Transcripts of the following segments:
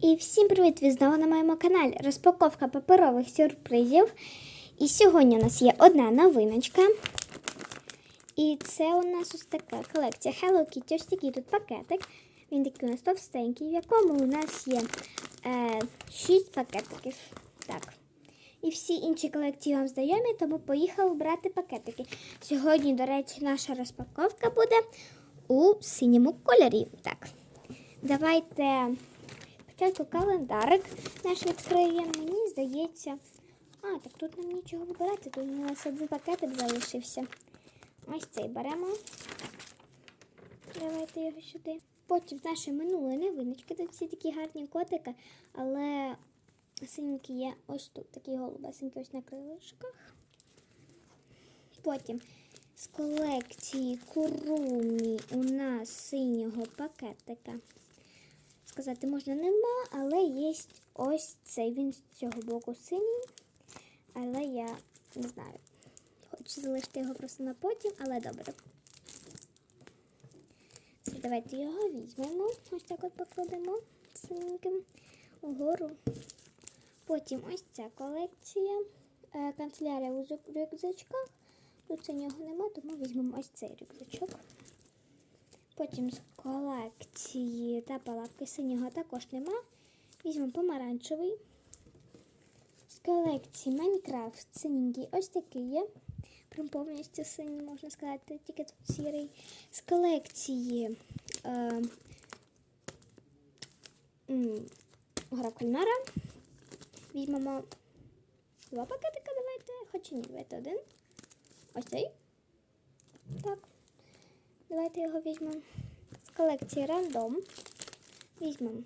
І всім привіт! Ви знову на моєму каналі. Розпаковка паперових сюрпризів. І сьогодні у нас є одна новиночка. І це у нас ось така колекція Hello Kitty. Ось такий тут пакетик. Він такий у нас товстенький, в якому у нас є е, 6 пакетиків. Так. І всі інші колекції вам знайомі, тому поїхали брати пакетики. Сьогодні, до речі, наша розпаковка буде у синьому кольорі. Так. Давайте спочатку календарик наш відкриємо. Мені здається. А, так тут нам нічого вибирати, тут у нас один пакетик залишився. Ось цей беремо. Давайте його сюди. Потім наші минулої новиночки. Тут всі такі гарні котики, але синькі є ось тут, такі голубесенькі ось на крилишках. Потім з колекції Курумі у нас синього пакетика. Сказати можна нема, але є ось цей. Він з цього боку синій. Але я не знаю. Хочу залишити його просто на потім, але добре. Давайте його візьмемо. Ось так от покладемо синеньким угору. Потім ось ця колекція. Е, Канцелярія у рюкзачках. Тут синього нема, тому візьмемо ось цей рюкзачок. Потім з колекції та палатки синього також нема. Візьмемо помаранчевий. З колекції Майнкрафт синенький ось такий є. Прям повністю синій, можна сказати, тільки тут сірий. З колекції е, гра. Візьмемо два пакетика, давайте. Хоча ні, давайте один. Ось цей. Так. Давайте його візьмемо. З колекції рандом. Візьмемо.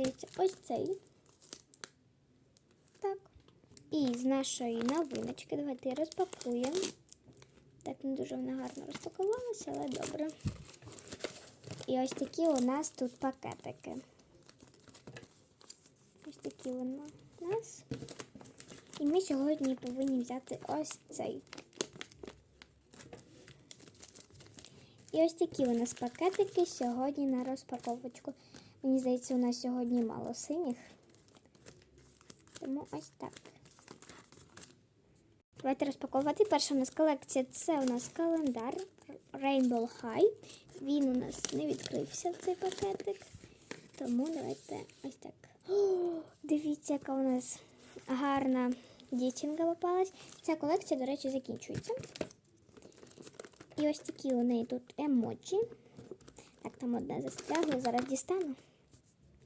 здається, ось цей. Так. І з нашої новиночки давайте розпакуємо. Так, не дуже вона гарно розпакувалася, але добре. І ось такі у нас тут пакетики. Ось такі вони у нас. І ми сьогодні повинні взяти ось цей. І ось такі у нас пакетики сьогодні на розпаковочку. Мені здається, у нас сьогодні мало синіх. Тому ось так. Давайте розпаковувати. Перша у нас колекція це у нас календар Rainbow High. Він у нас не відкрився цей пакетик. Тому давайте ось так. О, дивіться, яка у нас гарна дівчинка попалась. Ця колекція, до речі, закінчується. І ось такі у неї тут емоджі. Так, там одне застрягло, зараз дістану.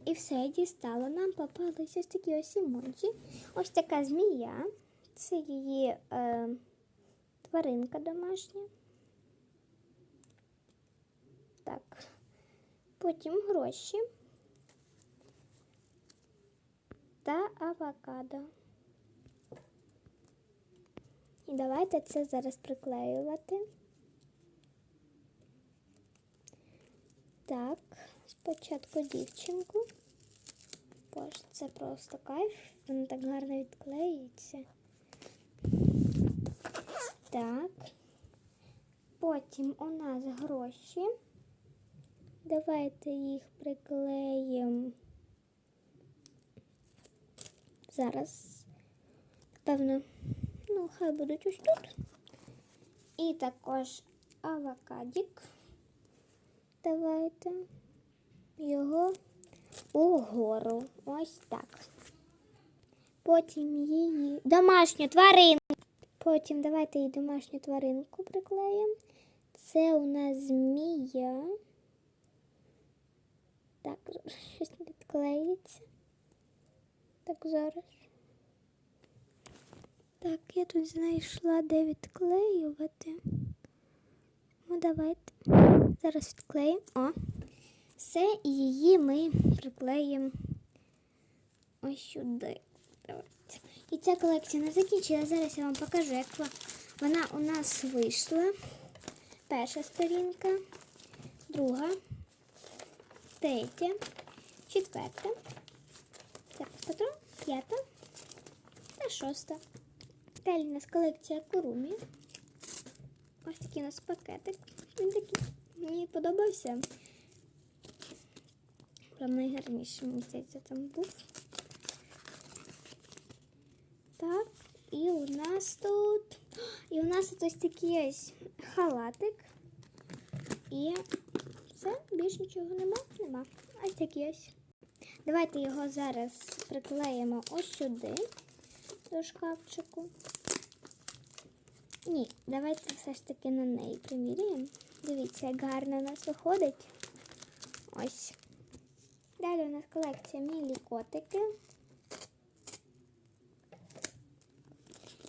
І все я дістала. Нам попались ось такі ось емоджі. Ось така змія. Це її е, тваринка домашня. Так. Потім гроші та авокадо. І давайте це зараз приклеювати. Так, спочатку дівчинку. Боже, це просто кайф. Воно так гарно відклеїться. Так. Потім у нас гроші. Давайте їх приклеїмо. Зараз, напевно, ну, хай будуть ось тут. І також авокадік. Давайте його угору. Ось так. Потім її домашню тваринку. Потім давайте її домашню тваринку приклеїмо. Це у нас змія. Так, щось не відклеїться. Так, зараз. Так, я тут знайшла, де відклеювати. Ну, давайте. Зараз відклеїмо. О. Все, і її ми приклеїмо ось сюди. Давайте. І ця колекція не закінчила. Зараз я вам покажу, як вона у нас вийшла. Перша сторінка, друга, третя, четверта, так, потім п'ята та шоста. Далі у нас колекція Курумі. Ось такий у нас пакетик. Він такий мені подобався. прям найгарніший, мені там був. Так, і у нас тут. І у нас тут ось такий ось халатик. І все, більш нічого нема, нема. Ось такий ось. Давайте його зараз приклеїмо ось сюди, до шкафчику. Ні, давайте все ж таки на неї приміряємо. Дивіться, як гарно у нас виходить. Ось. Далі у нас колекція мілі котики.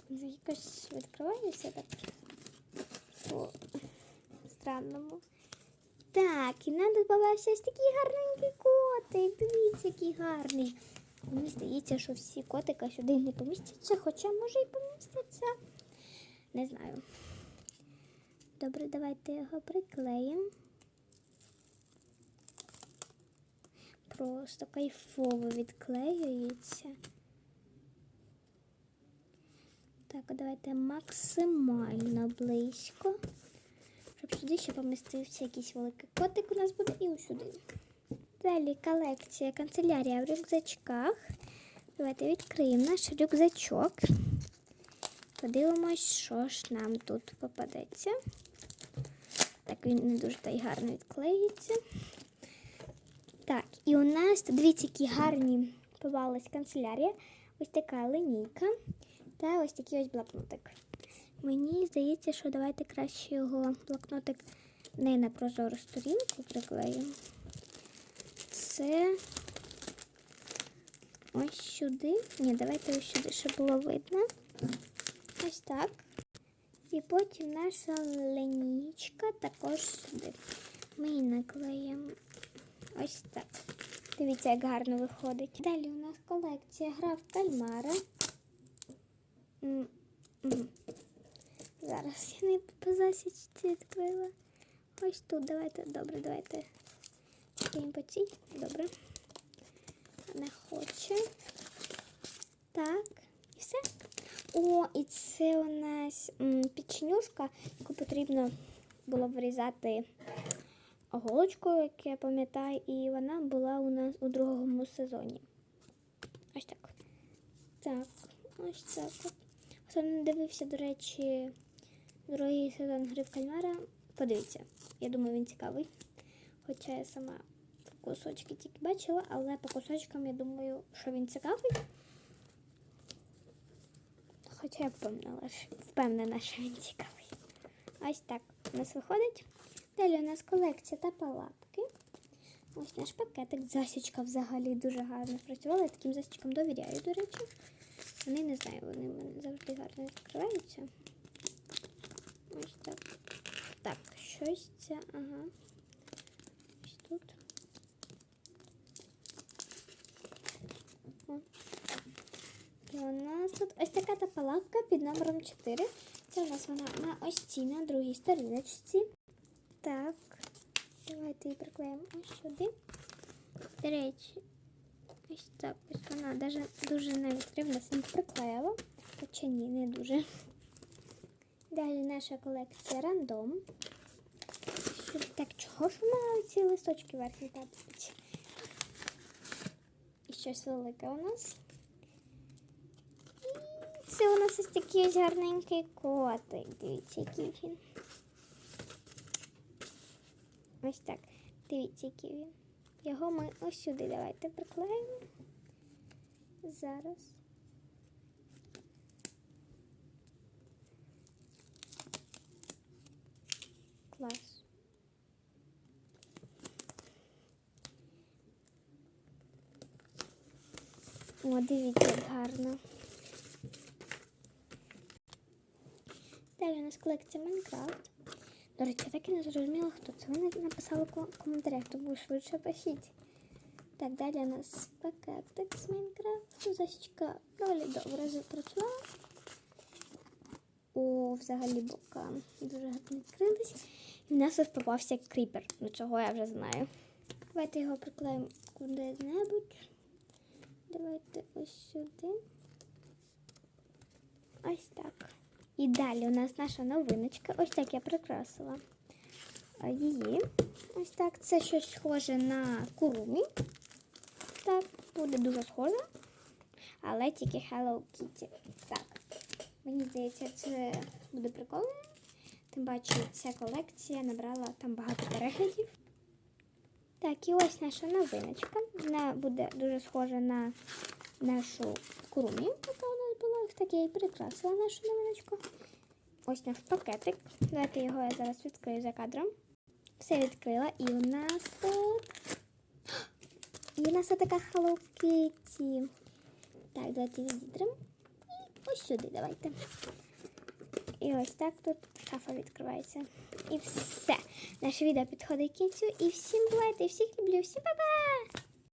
Ну, Якось відкривається так. По странному. Так, і нам попався ось такий гарненький котик. Дивіться, який гарний. Мені здається, що всі котики сюди не помістяться, хоча може і помістяться. Не знаю. Добре, давайте його приклеїмо. Просто кайфово відклеюється. Так, давайте максимально близько. Щоб сюди ще помістився якийсь великий котик у нас буде і усюди. Далі колекція канцелярія в рюкзачках. Давайте відкриємо наш рюкзачок. Подивимось, що ж нам тут попадеться. Так, він не дуже та й гарно відклеїться. Так, і у нас тут дивіться, які гарні попалась канцелярія. Ось така линійка та ось такий ось блокнотик. Мені здається, що давайте краще його блокнотик не на прозору сторінку приклеїмо. Це ось сюди. Ні, давайте ось сюди, щоб було видно. Ось так. І потім наша линійка також сюди. Ми її наклеїмо ось так. Дивіться, як гарно виходить. Далі у нас колекція гра в кальмара. Зараз я не по засічці відкрила. Ось тут давайте. Добре, давайте. По цій. Добре. Не хоче. Так, і все. О, і це у нас печенюшка, яку потрібно було вирізати голочкою, як я пам'ятаю, і вона була у нас у другому сезоні. Ось так. Так, ось так. Хто не дивився, до речі, другий сезон гри в кальмара, подивіться. Я думаю, він цікавий. Хоча я сама кусочки тільки бачила, але по кусочкам я думаю, що він цікавий. Хоча я впевнена, що- впевнена, що він цікавий. Ось так у нас виходить. Далі у нас колекція та палатки. Ось наш пакетик. Засічка взагалі дуже гарно спрацювала. Я таким засічкам довіряю, до речі. Вони не знаю, вони мене завжди гарно відкриваються. Ось так. Так, щось це, ага. Ось тут. У нас тут ось така та палатка під номером 4. Це у нас вона на ось цій, на другій сторіночці. Так, давайте її приклеїмо ось сюди. До речі, ось так ось вона даже дуже неефективно сам приклеїла. Хоча ні, не дуже. Далі наша колекція рандом. Так, чого ж мене ці листочки верхні падають? І щось велике у нас. Це у нас ось такий ось гарненький котик. Дивіться, який він. Ось так. Дивіться, який він. Його ми ось сюди давайте приклеїмо. Зараз. Клас. О, дивіться, як гарно. Далі у нас колекція Майнкрафт. До речі, так і не зрозуміла, хто це. Ви не написали в ко- коментарях, тому швидше пишіть. Так, далі у нас пакетик з Майнкрафту. Засічка доволі добре запрацювала. О, взагалі бока дуже гарно відкрились. І в нас ось попався кріпер. Ну цього я вже знаю. Давайте його приклеїмо куди-небудь. Давайте ось сюди. Ось так. І далі у нас наша новиночка. Ось так я прикрасила її. Ось так. Це щось схоже на курумі. так, буде дуже схоже. Але тільки Hello Kitty. Так. Мені здається, це буде прикольно. Тим паче, ця колекція набрала там багато переглядів. Так, і ось наша новиночка. Вона буде дуже схожа на нашу курумі, яка у нас була. Ось так я і прикрасила нашу новиночку. Ось наш пакетик. Давайте його я зараз відкрию за кадром. Все відкрила. І у нас тут. І у нас така Hello Kitty. Так, давайте відітримо. І ось сюди давайте. І ось так тут шафа відкривається. І все. Наше відео підходить кінцю. І всім бувайте, всіх люблю, всім па-па!